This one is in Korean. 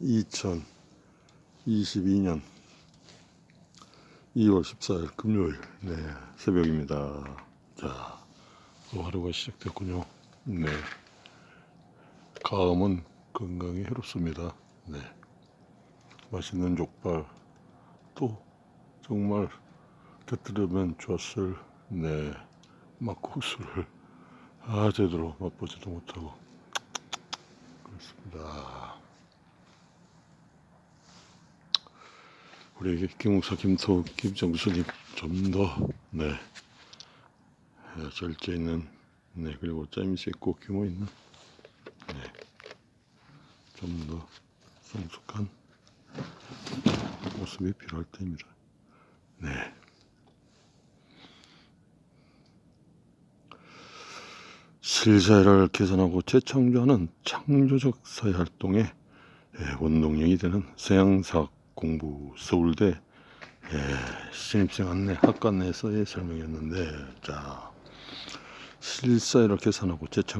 2022년 2월 14일 금요일 네, 새벽입니다. 자, 또 하루가 시작됐군요. 네. 가음은 건강에 해롭습니다. 네. 맛있는 족발 또 정말 곁들이면 좋았을 네 막국수를 아 제대로 맛보지도 못하고 그렇습니다. 우리 김국사 김토 김정수님 좀 더 네. 절제 있는 네 그리고 재미있고 있고 규모 있는 네. 좀 더 성숙한 모습이 필요할 때입니다. 네. 실사회를 개선하고 재창조하는 창조적 사회 활동의 예, 원동력이 되는 서양사학 공부 서울대? 예, 신입생 안내 학과 내에서의 설명이었는데 자 실사회를 개선하고 재창